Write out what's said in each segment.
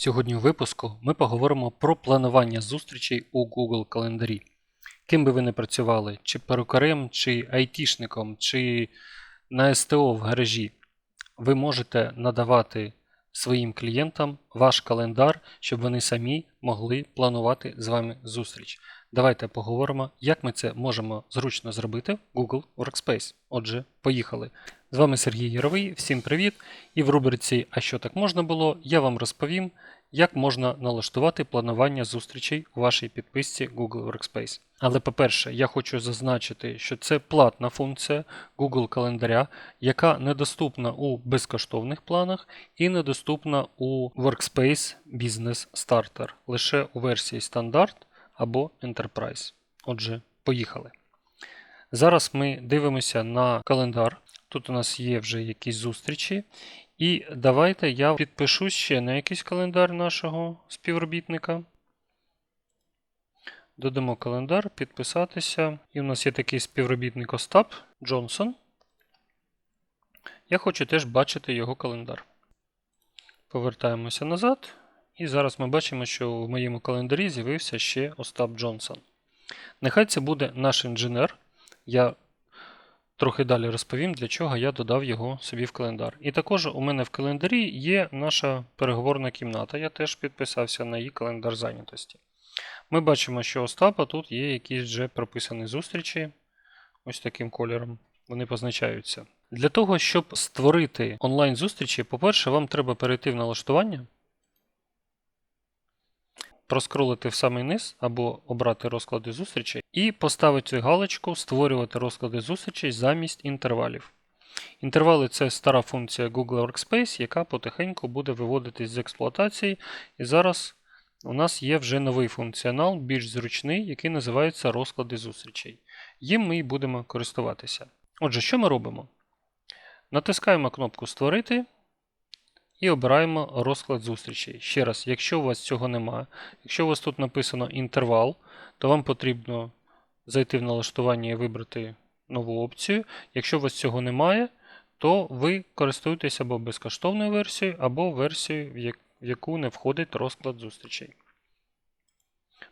Сьогодні у випуску ми поговоримо про планування зустрічей у Google календарі. Ким би ви не працювали, чи перукарем, чи айтішником, чи на СТО в гаражі, ви можете надавати своїм клієнтам ваш календар, щоб вони самі могли планувати з вами зустріч. Давайте поговоримо, як ми це можемо зручно зробити в Google Workspace. Отже, поїхали. З вами Сергій Яровий, всім привіт! І в рубриці А що так можна було, я вам розповім, як можна налаштувати планування зустрічей у вашій підписці Google Workspace. Але по-перше, я хочу зазначити, що це платна функція Google календаря, яка недоступна у безкоштовних планах і недоступна у Workspace Business Starter лише у версії стандарт або Enterprise. Отже, поїхали. Зараз ми дивимося на календар. Тут у нас є вже якісь зустрічі. І давайте я підпишу ще на якийсь календар нашого співробітника. Додамо календар, підписатися. І у нас є такий співробітник Остап Джонсон. Я хочу теж бачити його календар. Повертаємося назад. І зараз ми бачимо, що в моєму календарі з'явився ще Остап Джонсон. Нехай це буде наш інженер. Я трохи далі розповім, для чого я додав його собі в календар. І також у мене в календарі є наша переговорна кімната. Я теж підписався на її календар зайнятості. Ми бачимо, що Остапа тут є якісь вже прописані зустрічі. Ось таким кольором. Вони позначаються. Для того, щоб створити онлайн-зустрічі, по-перше, вам треба перейти в налаштування, проскролити в самий низ або обрати розклади зустрічей і поставити галочку Створювати розклади зустрічей замість інтервалів. Інтервали це стара функція Google Workspace, яка потихеньку буде виводитись з експлуатації. І зараз у нас є вже новий функціонал, більш зручний, який називається розклади зустрічей. Їм ми і будемо користуватися. Отже, що ми робимо? Натискаємо кнопку Створити і обираємо розклад зустрічей. Ще раз, якщо у вас цього немає, якщо у вас тут написано інтервал, то вам потрібно зайти в налаштування і вибрати нову опцію. Якщо у вас цього немає, то ви користуєтесь або безкоштовною версією, або версією, в яку не входить розклад зустрічей.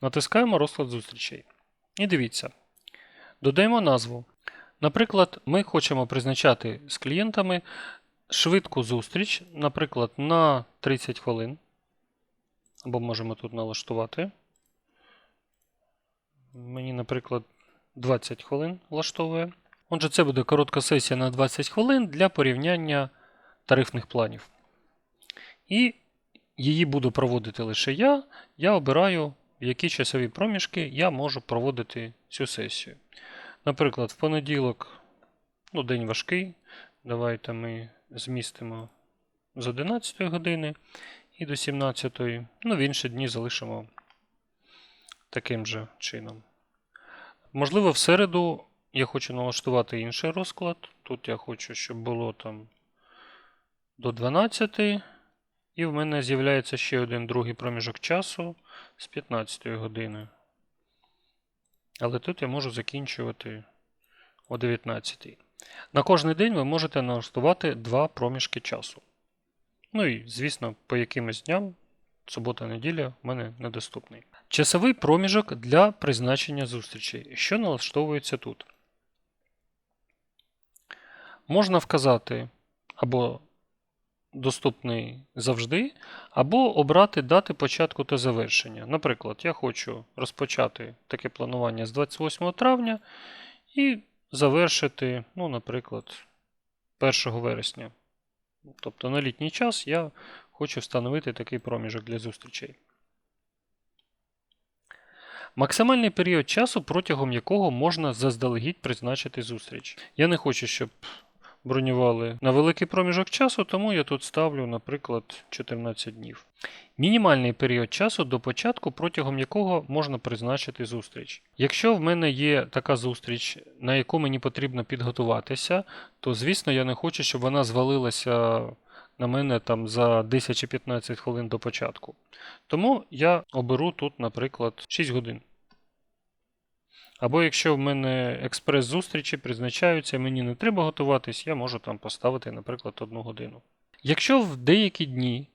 Натискаємо розклад зустрічей. І дивіться. Додаємо назву. Наприклад, ми хочемо призначати з клієнтами швидку зустріч, наприклад, на 30 хвилин. Або можемо тут налаштувати. Мені, наприклад, 20 хвилин влаштовує. Отже, це буде коротка сесія на 20 хвилин для порівняння тарифних планів. І її буду проводити лише я. Я обираю, в які часові проміжки я можу проводити цю сесію. Наприклад, в понеділок, ну, день важкий. Давайте ми змістимо з 11 години і до 17. Ну, в інші дні залишимо таким же чином. Можливо, в середу я хочу налаштувати інший розклад. Тут я хочу, щоб було там до 12. І в мене з'являється ще один другий проміжок часу з 15 години. Але тут я можу закінчувати о 19. На кожний день ви можете налаштувати два проміжки часу. Ну і, звісно, по якимось дням, субота-неділя, в мене недоступний. Часовий проміжок для призначення зустрічей, що налаштовується тут. Можна вказати або доступний завжди, або обрати дати початку та завершення. Наприклад, я хочу розпочати таке планування з 28 травня і завершити, ну, наприклад, 1 вересня. Тобто на літній час я хочу встановити такий проміжок для зустрічей. Максимальний період часу, протягом якого можна заздалегідь призначити зустріч. Я не хочу, щоб бронювали на великий проміжок часу, тому я тут ставлю, наприклад, 14 днів. Мінімальний період часу до початку, протягом якого можна призначити зустріч. Якщо в мене є така зустріч, на яку мені потрібно підготуватися, то звісно я не хочу, щоб вона звалилася на мене там за 10 чи 15 хвилин до початку. Тому я оберу тут, наприклад, 6 годин. Або якщо в мене експрес-зустрічі призначаються, мені не треба готуватись, я можу там поставити, наприклад, одну годину. Якщо в деякі дні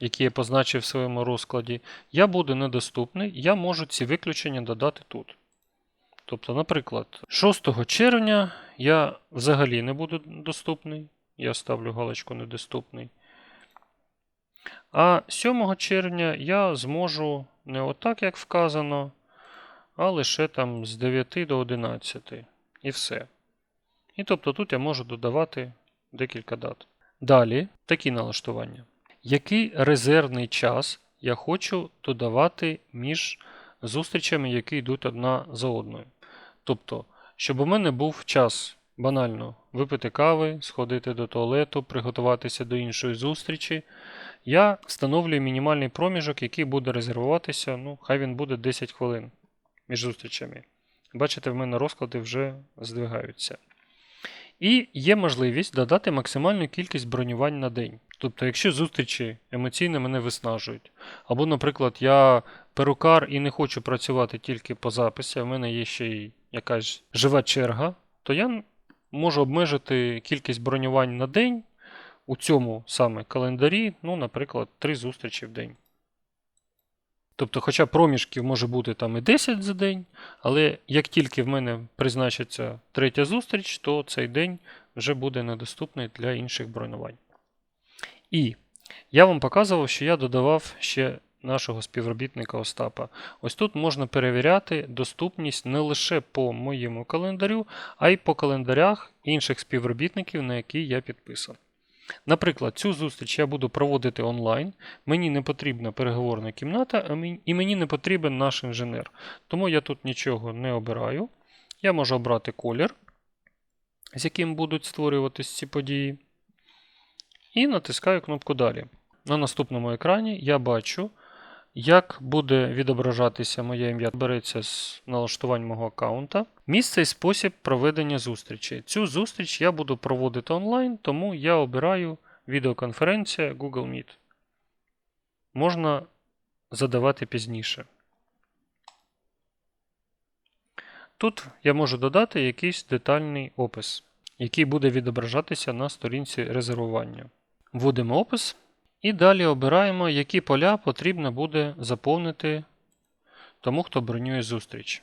які я позначив в своєму розкладі, я буду недоступний, я можу ці виключення додати тут. Тобто, наприклад, 6 червня я взагалі не буду доступний. Я ставлю галочку недоступний. А 7 червня я зможу не отак, як вказано, а лише там з 9 до 11. І все. І тобто тут я можу додавати декілька дат. Далі такі налаштування. Який резервний час я хочу додавати між зустрічами, які йдуть одна за одною. Тобто, щоб у мене був час банально випити кави, сходити до туалету, приготуватися до іншої зустрічі, я встановлюю мінімальний проміжок, який буде резервуватися, ну, хай він буде 10 хвилин між зустрічами. Бачите, в мене розклади вже здвигаються. І є можливість додати максимальну кількість бронювань на день. Тобто, якщо зустрічі емоційно мене виснажують, або, наприклад, я перукар і не хочу працювати тільки по записі, а в мене є ще й якась жива черга, то я можу обмежити кількість бронювань на день у цьому саме календарі, ну, наприклад, 3 зустрічі в день. Тобто, хоча проміжків може бути там і 10 за день, але як тільки в мене призначиться третя зустріч, то цей день вже буде недоступний для інших бронювань. І я вам показував, що я додавав ще нашого співробітника Остапа. Ось тут можна перевіряти доступність не лише по моєму календарю, а й по календарях інших співробітників, на які я підписаний. Наприклад, цю зустріч я буду проводити онлайн. Мені не потрібна переговорна кімната, і мені не потрібен наш інженер. Тому я тут нічого не обираю. Я можу обрати колір, з яким будуть створюватись ці події. І натискаю кнопку Далі. На наступному екрані я бачу, як буде відображатися моє ім'я. Береться з налаштувань мого аккаунта. Місце і спосіб проведення зустрічі. Цю зустріч я буду проводити онлайн, тому я обираю відеоконференція Google Meet. Можна задавати пізніше. Тут я можу додати якийсь детальний опис, який буде відображатися на сторінці резервування. Вводимо опис. І далі обираємо, які поля потрібно буде заповнити тому, хто бронює зустріч.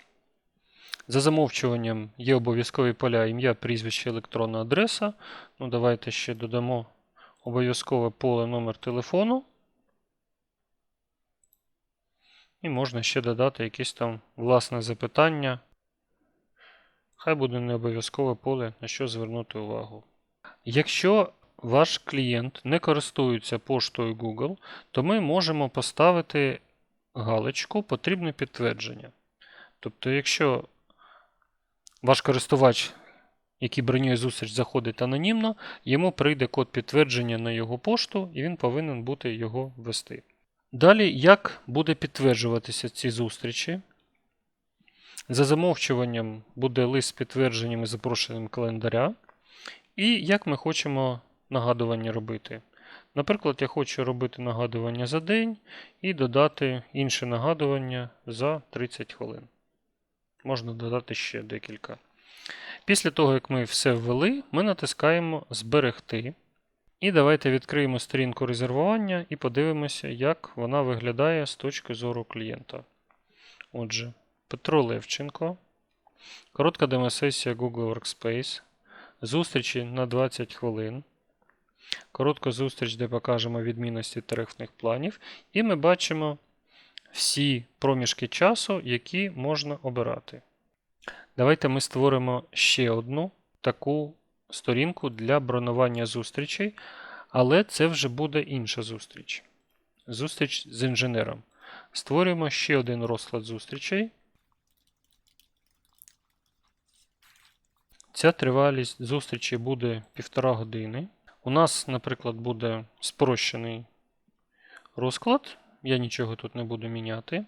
За замовчуванням є обов'язкові поля ім'я, прізвище, електронна адреса. Ну, Давайте ще додамо обов'язкове поле номер телефону. І можна ще додати якесь там власне запитання. Хай буде не обов'язкове поле, на що звернути увагу. Якщо ваш клієнт не користується поштою Google, то ми можемо поставити галочку Потрібне підтвердження. Тобто, якщо ваш користувач, який бронює зустріч, заходить анонімно, йому прийде код підтвердження на його пошту, і він повинен бути його ввести. Далі, як буде підтверджуватися ці зустрічі? За замовчуванням буде лист з підтвердженням і запрошенням календаря. І як ми хочемо нагадування робити. Наприклад, я хочу робити нагадування за день і додати інше нагадування за 30 хвилин. Можна додати ще декілька. Після того, як ми все ввели, ми натискаємо Зберегти. І давайте відкриємо сторінку резервування і подивимося, як вона виглядає з точки зору клієнта. Отже, Петро Левченко. Коротка демосесія Google Workspace. Зустрічі на 20 хвилин. Коротка зустріч, де покажемо відмінності тарифних планів. І ми бачимо всі проміжки часу, які можна обирати. Давайте ми створимо ще одну таку сторінку для бронювання зустрічей, але це вже буде інша зустріч. Зустріч з інженером. Створюємо ще один розклад зустрічей. Ця тривалість зустрічі буде півтора години. У нас, наприклад, буде спрощений розклад. Я нічого тут не буду міняти.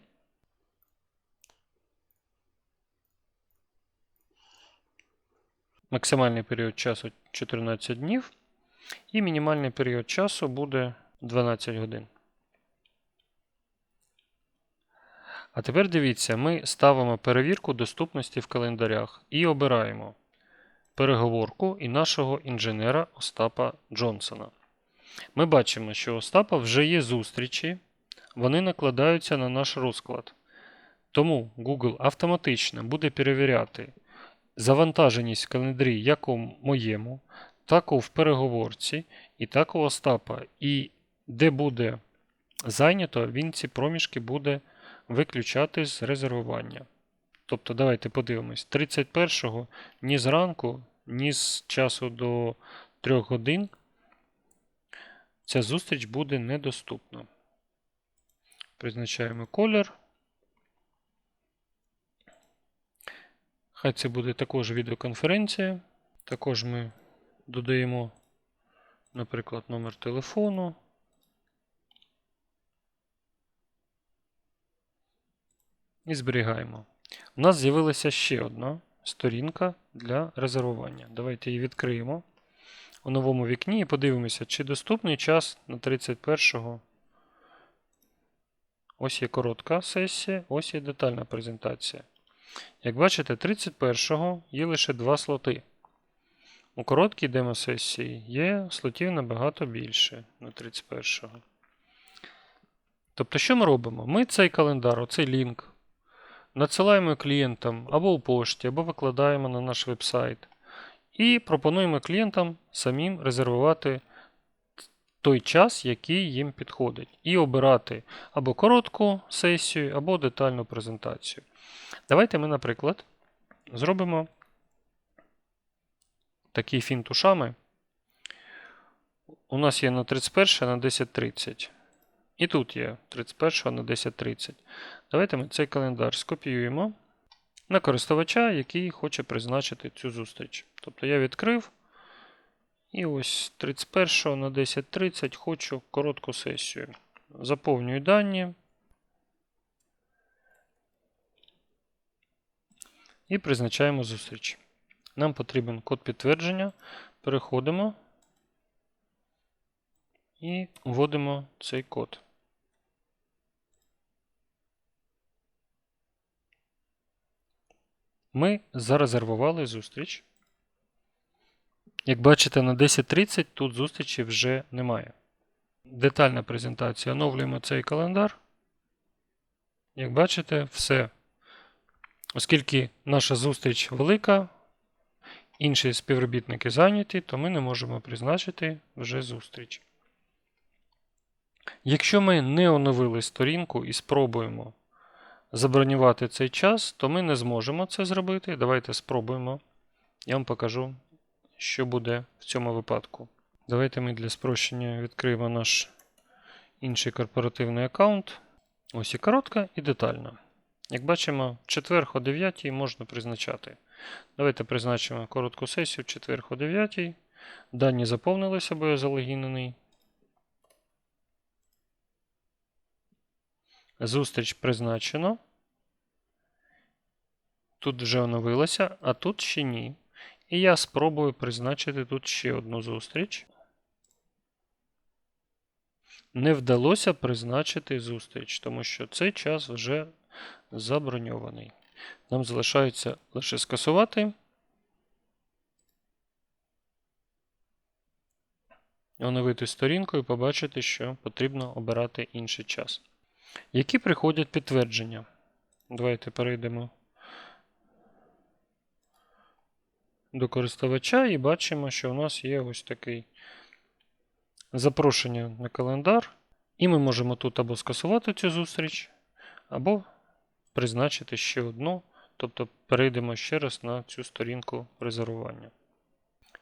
Максимальний період часу 14 днів. І мінімальний період часу буде 12 годин. А тепер дивіться, ми ставимо перевірку доступності в календарях і обираємо переговорку і нашого інженера Остапа Джонсона. Ми бачимо, що у Остапа вже є зустрічі, вони накладаються на наш розклад. Тому Google автоматично буде перевіряти завантаженість в календарі як у моєму, так і в переговорці, і так у Остапа. І де буде зайнято, він ці проміжки буде виключати з резервування. Тобто, давайте подивимось: 31-го ні зранку, ні з часу до 3 годин ця зустріч буде недоступна. Призначаємо колір. Хай це буде також відеоконференція. Також ми додаємо, наприклад, номер телефону. І зберігаємо. У нас з'явилася ще одна сторінка для резервування. Давайте її відкриємо у новому вікні і подивимося, чи доступний час на 31-го. Ось є коротка сесія, ось є детальна презентація. Як бачите, 31-го є лише два слоти. У короткій демо-сесії є слотів набагато більше на 31-го. Тобто, що ми робимо? Ми цей календар, оцей лінк, надсилаємо клієнтам або у пошті, або викладаємо на наш веб-сайт. І пропонуємо клієнтам самим резервувати той час, який їм підходить, і обирати або коротку сесію, або детальну презентацію. Давайте ми, наприклад, зробимо такий фінт ушами. У нас є на 31 на 10.30. І тут є 31 на 10.30. Давайте ми цей календар скопіюємо на користувача, який хоче призначити цю зустріч. Тобто я відкрив. І ось 31 на 10.30 хочу коротку сесію. Заповнюю дані. І призначаємо зустріч. Нам потрібен код підтвердження. Переходимо і вводимо цей код. Ми зарезервували зустріч. Як бачите, на 10.30 тут зустрічі вже немає. Детальна презентація. Оновлюємо цей календар. Як бачите, все. Оскільки наша зустріч велика, інші співробітники зайняті, то ми не можемо призначити вже зустріч. Якщо ми не оновили сторінку і спробуємо забронювати цей час, то ми не зможемо це зробити. Давайте спробуємо. Я вам покажу, що буде в цьому випадку. Давайте ми для спрощення відкриємо наш інший корпоративний аккаунт. Ось і коротка і детальна. Як бачимо, в четвер о 9 можна призначати. Давайте призначимо коротку сесію в четвер о 9. Дані заповнилися, бо я залогінений. Зустріч призначено. Тут вже оновилося, а тут ще ні. І я спробую призначити тут ще одну зустріч. Не вдалося призначити зустріч, тому що цей час вже заброньований. Нам залишається лише скасувати. Оновити сторінку і побачити, що потрібно обирати інший час. Які приходять підтвердження? Давайте перейдемо до користувача і бачимо, що у нас є ось такий запрошення на календар. І ми можемо тут або скасувати цю зустріч, або призначити ще одну, тобто перейдемо ще раз на цю сторінку резервування.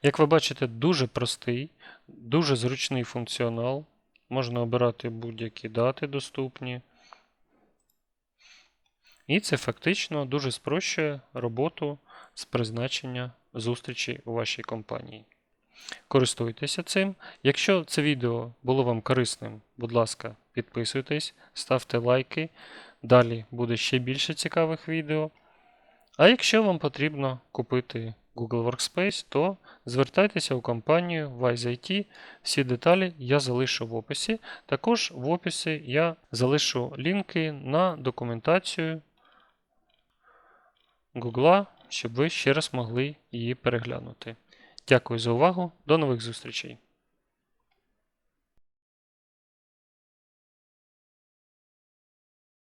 Як ви бачите, дуже простий, дуже зручний функціонал. Можна обирати будь-які дати доступні. І це фактично дуже спрощує роботу з призначення зустрічі у вашій компанії. Користуйтеся цим. Якщо це відео було вам корисним, будь ласка, підписуйтесь, ставте лайки. Далі буде ще більше цікавих відео. А якщо вам потрібно купити Google Workspace, то звертайтеся у компанію Wise IT. Всі деталі я залишу в описі. Також в описі я залишу лінки на документацію Google, щоб ви ще раз могли її переглянути. Дякую за увагу. До нових зустрічей!